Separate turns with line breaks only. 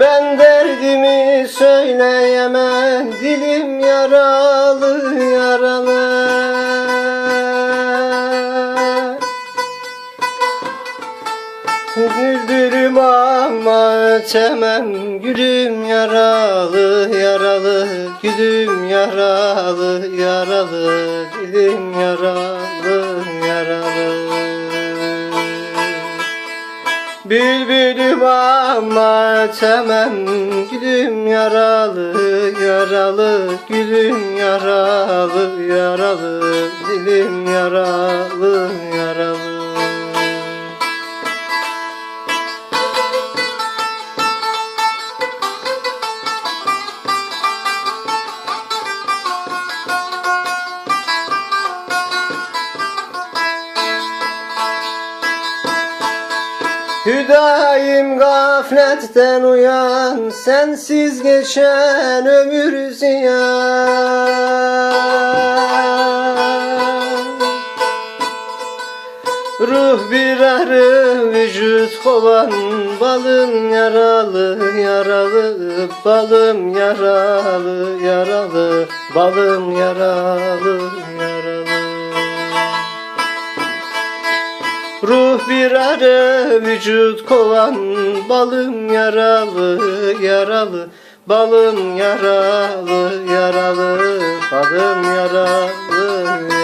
Ben derdimi söyleyemem Dilim yaralı yaralı. Güldürüm ama ötemem Gülüm yaralı yaralı Gülüm yaralı yaralı Dilim yaralı Bülbülüm ama ötemem Gülüm yaralı yaralı Gülüm yaralı yaralı Dilim yaralı Hüdayim gafletten uyan Sensiz geçen ömür ziyan. Ruh bir arı vücut kovan Balım yaralı yaralı Balım yaralı yaralı Balım yaralı yaralı Ruh bir arı vücut kovan Balım yaralı yaralı. Balım yaralı yaralı Balım yaralı